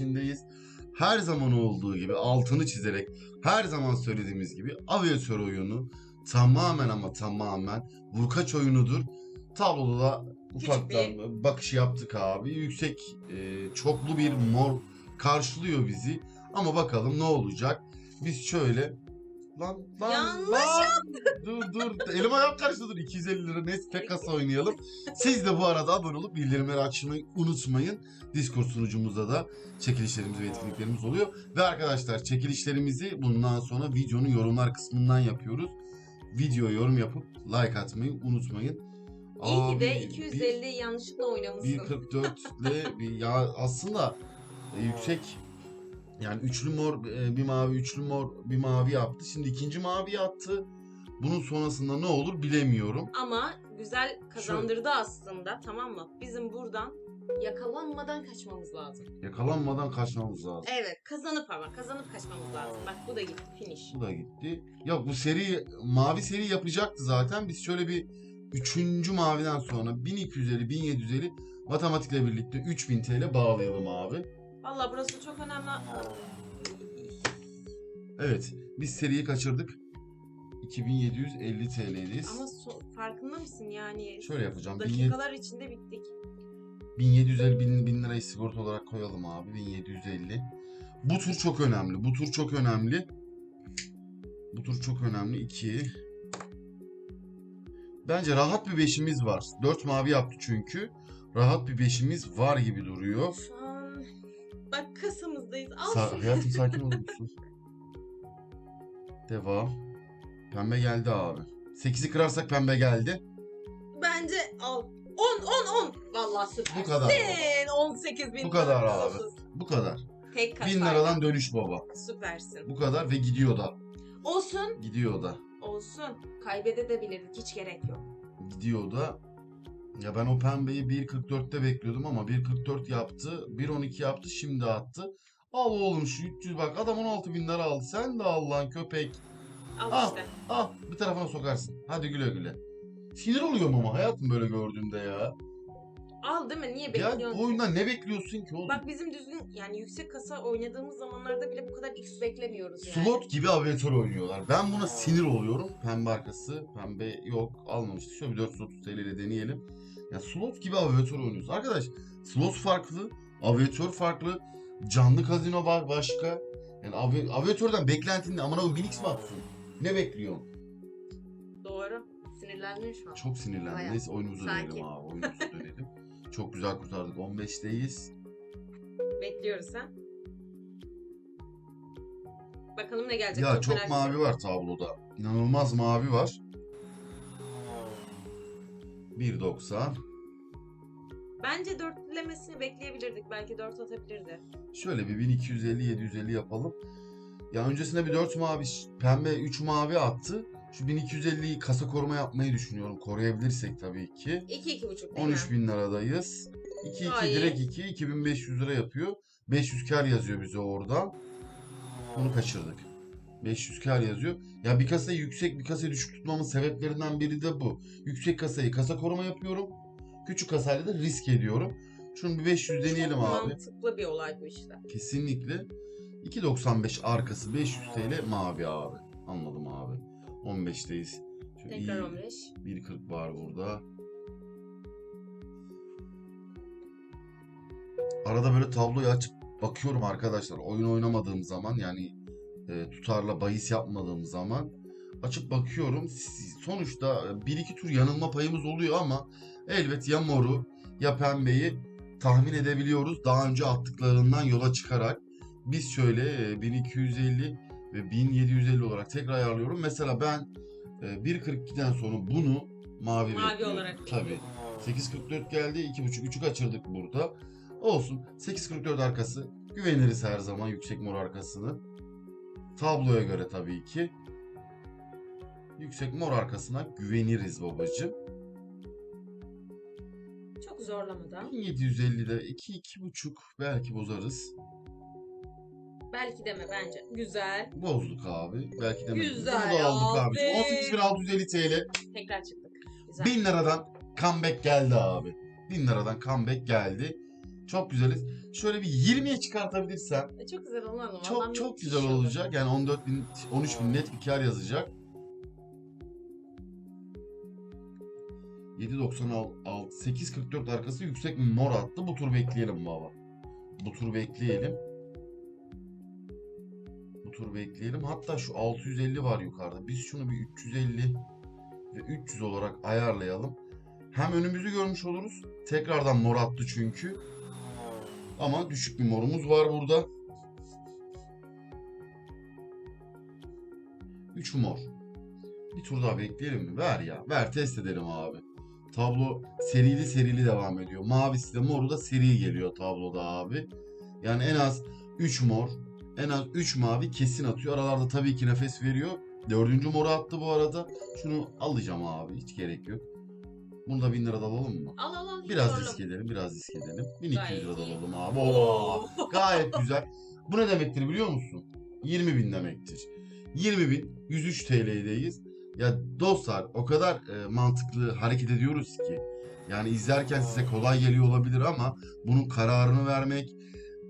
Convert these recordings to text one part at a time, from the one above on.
peşindeyiz. Her zaman olduğu gibi altını çizerek her zaman söylediğimiz gibi aviatör oyunu tamamen ama tamamen vurkaç oyunudur. Tabloda da ufaktan bakış yaptık abi. Yüksek e, çoklu bir mor karşılıyor bizi. Ama bakalım ne olacak. Biz şöyle lan lan Yanlış lan. dur dur elim ayağım karıştı dur 250 lira net tek kasa oynayalım. Siz de bu arada abone olup bildirimleri açmayı unutmayın. Discord sunucumuzda da çekilişlerimiz ve etkinliklerimiz oluyor. Ve arkadaşlar çekilişlerimizi bundan sonra videonun yorumlar kısmından yapıyoruz. Video yorum yapıp like atmayı unutmayın. İyi ki de Abi, 250 yanlışlıkla oynamışsın. 1.44 ile ya aslında yüksek yani üçlü mor e, bir mavi üçlü mor bir mavi yaptı. Şimdi ikinci mavi attı. Bunun sonrasında ne olur bilemiyorum. Ama güzel kazandırdı aslında tamam mı? Bizim buradan yakalanmadan kaçmamız lazım. Yakalanmadan kaçmamız lazım. Evet kazanıp ama kazanıp kaçmamız lazım. Bak bu da gitti finish. Bu da gitti. Ya bu seri mavi seri yapacaktı zaten. Biz şöyle bir üçüncü maviden sonra 1250 1750 matematikle birlikte 3000 TL bağlayalım abi. Valla burası çok önemli. Evet biz seriyi kaçırdık. 2750 TL'deyiz. Ama so- farkında mısın yani? Şöyle yapacağım. 1700 Dakikalar içinde bittik. 1750 bin, bin lirayı sigorta olarak koyalım abi. 1750. Bu tur çok önemli. Bu tur çok önemli. Bu tur çok önemli. 2. Bence rahat bir beşimiz var. 4 mavi yaptı çünkü. Rahat bir beşimiz var gibi duruyor. Şu Sa- hayatım sakin olur musun? Devam. Pembe geldi abi. 8'i kırarsak pembe geldi. Bence al. 10 10 10. Vallahi süper. Bu kadar. 18 bin. Bu kadar abi. 430. Bu kadar. Tek kaç 1000 liradan dönüş baba. Süpersin. Bu kadar ve gidiyor da. Olsun. Gidiyor da. Olsun. Kaybedebilirdik. Hiç gerek yok. gidiyor da ya ben o pembeyi 1.44'te bekliyordum ama 1.44 yaptı. 1.12 yaptı şimdi attı. Al oğlum şu 300 bak adam 16 bin lira aldı. Sen de al lan köpek. Al Al. işte. Al bir tarafına sokarsın. Hadi güle güle. Sinir oluyorum ama hayatım böyle gördüğümde ya. Al değil mi? Niye Ya bekliyorsun? bu oyundan ne bekliyorsun ki oğlum? Bak bizim düzgün yani yüksek kasa oynadığımız zamanlarda bile bu kadar X beklemiyoruz yani. Slot gibi aviatör oynuyorlar. Ben buna sinir oluyorum. Pembe arkası, pembe yok almamıştık. Şöyle bir 430 TL ile deneyelim. Ya slot gibi aviatör oynuyoruz. Arkadaş slot farklı, aviatör farklı, canlı kazino var başka. Yani avi, aviatörden beklentin ne? 1000x mi atsın? Ne bekliyorsun? Doğru. Sinirlendim şu an. Çok sinirlendim. Bayağı. Neyse oyunumuza Sakin. dönelim abi. Oyunumuza dönelim. Çok güzel kurtardık. 15'teyiz. Bekliyoruz ha. Bakalım ne gelecek. Ya çok merak mavi var tabloda. İnanılmaz mavi var. 1.90. Bence dörtlemesini bekleyebilirdik. Belki dört atabilirdi. Şöyle bir 1250-750 yapalım. Ya öncesinde bir 4 mavi, pembe 3 mavi attı. Şu 1250'yi kasa koruma yapmayı düşünüyorum. Koruyabilirsek tabii ki. 2 iki buçuk değil 13 mi? bin liradayız. 2 2 Ay. direkt 2 2500 lira yapıyor. 500 kar yazıyor bize oradan. Onu kaçırdık. 500 kar yazıyor. Ya bir kasayı yüksek bir kasayı düşük tutmamın sebeplerinden biri de bu. Yüksek kasayı kasa koruma yapıyorum. Küçük kasayla da risk ediyorum. Şunu bir 500 deneyelim Çok abi. mantıklı bir olay bu işte. Kesinlikle. 2.95 arkası 500 TL mavi abi. Anladım abi. 15'teyiz. Şöyle Tekrar iyi 15. 1.40 var burada. Arada böyle tabloyu açıp bakıyorum arkadaşlar. Oyun oynamadığım zaman yani e, tutarla bahis yapmadığım zaman açıp bakıyorum. Sonuçta 1-2 tur yanılma payımız oluyor ama elbet ya moru ya pembeyi tahmin edebiliyoruz. Daha önce attıklarından yola çıkarak biz şöyle e, 1250 ve 1750 olarak tekrar ayarlıyorum. Mesela ben e, 1.42'den sonra bunu mavi, Mavi bekliyorum. olarak Tabii. 8.44 geldi. 2.5 3'ü kaçırdık burada. Olsun. 8.44 arkası. Güveniriz her zaman yüksek mor arkasını. Tabloya göre tabii ki. Yüksek mor arkasına güveniriz babacığım. Çok zorlamadan. 1750'de 2 2.5 belki bozarız. Belki deme bence. Güzel. Bozduk abi. Belki de Güzel Bunu da aldık abi. abi. 18.650 TL. Tekrar çıktık. Güzel. 1000 liradan comeback geldi abi. 1000 liradan comeback geldi. Çok güzeliz. Şöyle bir 20'ye çıkartabilirsem E, çok güzel mı? çok çok güzel olur. olacak. Yani 14 bin, 13 bin net bir kar yazacak. 7.96 8.44 arkası yüksek mor attı. Bu tur bekleyelim baba. Bu tur bekleyelim. Bu tur bekleyelim. Hatta şu 650 var yukarıda. Biz şunu bir 350 ve 300 olarak ayarlayalım. Hem önümüzü görmüş oluruz. Tekrardan mor attı çünkü. Ama düşük bir morumuz var burada. 3 mor. Bir tur daha bekleyelim mi? Ver ya. Ver test edelim abi. Tablo serili serili devam ediyor. Mavisi de moru da seri geliyor tabloda abi. Yani en az 3 mor, en az 3 mavi kesin atıyor. Aralarda tabii ki nefes veriyor. Dördüncü moru attı bu arada. Şunu alacağım abi. Hiç gerek yok. Bunu da 1000 lirada alalım mı? Al al al. Biraz risk edelim, biraz risk edelim. 1200 Gayet lirada alalım abi. Oo, gayet güzel. Bu ne demektir biliyor musun? 20 bin demektir. 20 bin, 103 TL'deyiz. Ya dostlar o kadar e, mantıklı hareket ediyoruz ki. Yani izlerken size kolay geliyor olabilir ama bunun kararını vermek,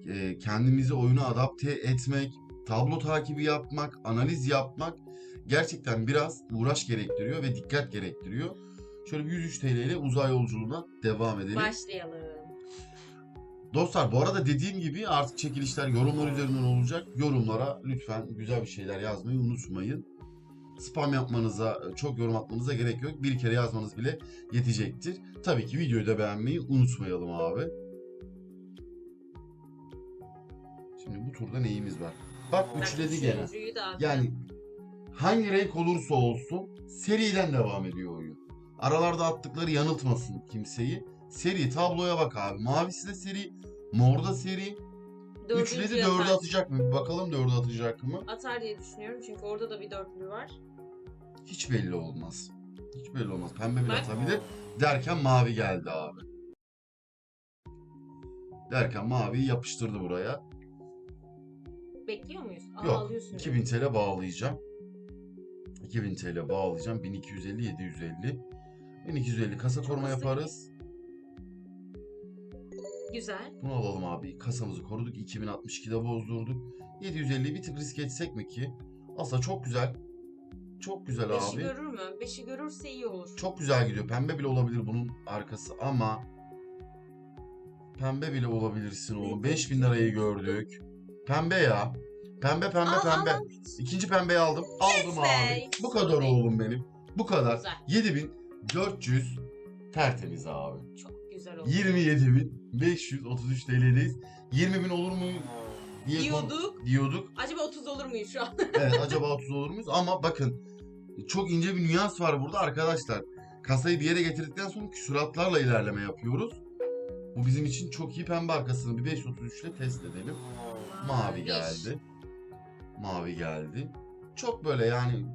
e, kendimizi oyuna adapte etmek, tablo takibi yapmak, analiz yapmak gerçekten biraz uğraş gerektiriyor ve dikkat gerektiriyor. Şöyle bir 103 TL ile uzay yolculuğuna devam edelim. Başlayalım. Dostlar bu arada dediğim gibi artık çekilişler yorumlar üzerinden olacak. Yorumlara lütfen güzel bir şeyler yazmayı unutmayın. Spam yapmanıza, çok yorum atmanıza gerek yok. Bir kere yazmanız bile yetecektir. Tabii ki videoyu da beğenmeyi unutmayalım abi. Şimdi bu turda neyimiz var? Bak üçledi gene. Yani hangi renk olursa olsun seriden devam ediyor oyun. Aralarda attıkları yanıltmasın kimseyi. Seri tabloya bak abi. Mavisi de seri, mor da seri. Dördüncü Üçledi yatar. dördü atacak mı? Bir bakalım dördü atacak mı? Atar diye düşünüyorum çünkü orada da bir dörtlü var. Hiç belli olmaz. Hiç belli olmaz. Pembe bile Bak. atabilir. Derken mavi geldi abi. Derken maviyi yapıştırdı buraya. Bekliyor muyuz? Aa, Yok. alıyorsun. 2000 TL bağlayacağım. 2000 TL bağlayacağım. 1250 750. 1250 kasa koruma yaparız. Güzel. Bunu alalım abi. Kasamızı koruduk. 2062'de bozdurduk. 750 bir tık risk etsek mi ki? Aslında çok güzel. Çok güzel Beşi abi. görür mü? Beşi görürse iyi olur. Çok güzel gidiyor. Pembe bile olabilir bunun arkası ama pembe bile olabilirsin oğlum. 5000 lirayı gördük. Pembe ya. Pembe pembe al, pembe. al. İkinci pembeyi aldım. Aldım abi. Bu kadar oğlum benim. Bu kadar. Güzel. 7400 tertemiz abi. Çok güzel oldu. 27.533 TL'deyiz. 20.000 olur mu diye kon- Diyorduk. diyorduk. Acaba 30 olur muyuz şu an? Evet acaba 30 olur muyuz? Ama bakın çok ince bir nüans var burada arkadaşlar. Kasayı bir yere getirdikten sonra küsuratlarla ilerleme yapıyoruz. Bu bizim için çok iyi pembe arkasını bir 533 ile test edelim. Mavi geldi. Mavi geldi. Çok böyle yani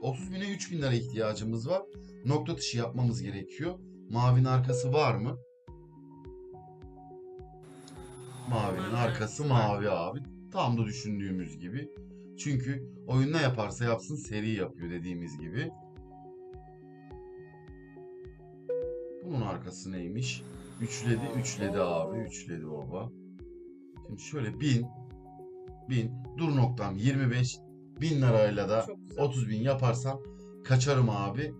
30 bine 3 bin lira ihtiyacımız var. Nokta atışı yapmamız gerekiyor. Mavinin arkası var mı? Mavinin arkası mavi abi. Tam da düşündüğümüz gibi. Çünkü oyun ne yaparsa yapsın seri yapıyor dediğimiz gibi. Bunun arkası neymiş? Üçledi, üçledi abi. Üçledi baba. Şimdi şöyle bin, bin, dur noktam 25 bin lirayla da Çok güzel. 30 bin yaparsam kaçarım abi.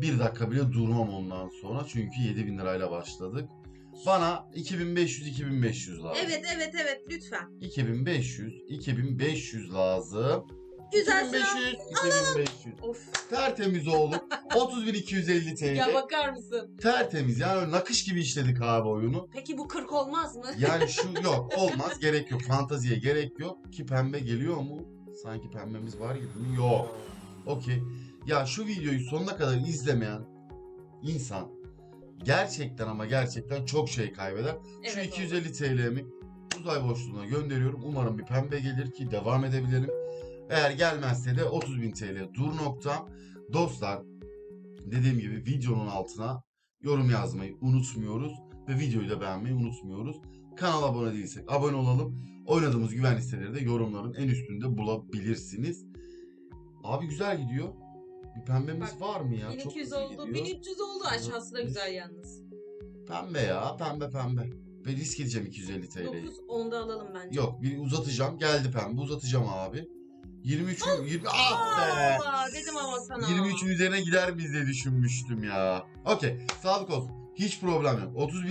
Bir dakika bile durmam ondan sonra. Çünkü 7 bin lirayla başladık. Bana 2500-2500 lazım. Evet evet evet lütfen. 2500, 2500 lazım. Güzel sıra. 2500, 2500. Of. Tertemiz oğlum. 30.250 TL. Ya bakar mısın? Tertemiz. Yani nakış gibi işledik abi oyunu. Peki bu 40 olmaz mı? Yani şu yok olmaz gerek yok. Fantaziye gerek yok. Ki pembe geliyor mu? Sanki pembemiz var gibi mi? Yok. Okey. Ya şu videoyu sonuna kadar izlemeyen insan gerçekten ama gerçekten çok şey kaybeder. Şu Evet, 250 TL'mi uzay boşluğuna gönderiyorum. Umarım bir pembe gelir ki devam edebilelim. Eğer gelmezse de 30.000 TL dur noktam. Dostlar dediğim gibi videonun altına yorum yazmayı unutmuyoruz. Ve videoyu da beğenmeyi unutmuyoruz. Kanala abone değilsek abone olalım. Oynadığımız güven listeleri de yorumların en üstünde bulabilirsiniz. Abi güzel gidiyor. Bir pembemiz Bak, var mı ya? Çok 1200 hızlı oldu. gidiyor. 1300 oldu. Aşağısı da güzel yalnız. Pembe ya pembe pembe. Ve risk edeceğim 250 TL'yi. 9 10'da alalım bence. Yok bir uzatacağım. Geldi pembe uzatacağım abi. 23 20 ah be. Aa, dedim ama sana. 23'ün üzerine gider biz diye düşünmüştüm ya. Okey. Sağlık olsun. Hiç problem yok. 31